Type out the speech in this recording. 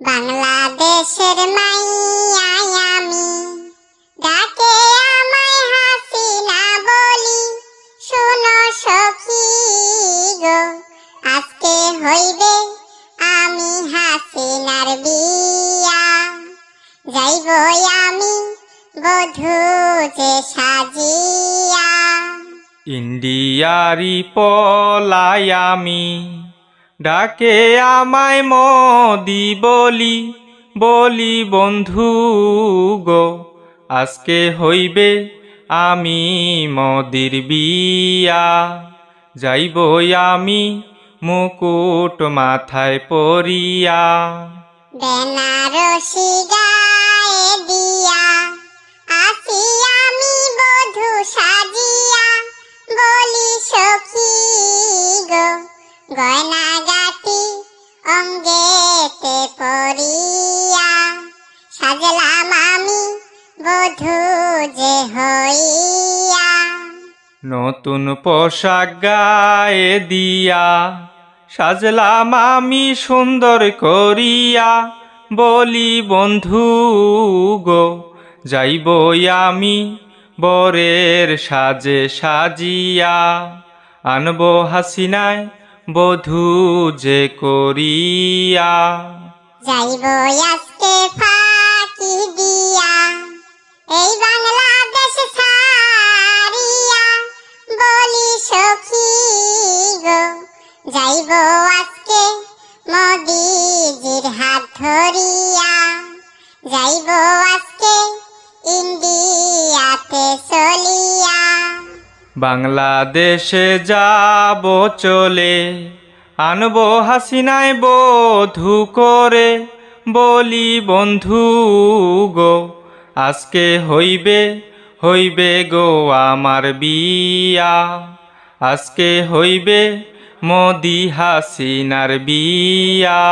বাংলাদেশের মাইয়া আমি, ডাকে আমায় হাসিনা বলি, শোনো সখী গো, আজকে হইবে আমি হাসিনার বিয়া। যাইব আমি বধূ যে সাজিয়া। ইন্ডিয়ারি পলায়ামি ডাকে আমায় মদি বলি বলি বন্ধু গো, আজকে হইবে আমি মদির বিয়া। যাইব আমি মুকুট মাথায় পরিয়া। সাজিয়া, বলি গো, গয়না বধু যে হইয়া নতুন পোশাক গায়ে দিয়া সাজলাম আমি সুন্দর করিয়া। বলি বন্ধু গো যাইব আমি বরের সাজে সাজিয়া। আনব হাসিনায় বধূ যে করিয়া। যাইব আজকে সখী গো। যাইব আজকে মোদিজির হাত ধরিয়া। যাইব আজকে ইন্ডিয়াতে চলিয়া। বাংলাদেশে যাব চলে, আনব হাসিনায় বধু করে। বলি, বন্ধু গো, আজকে হইবে হইবে গো আমার বিয়া। আজকে হইবে মোদি হাসিনার বিয়া।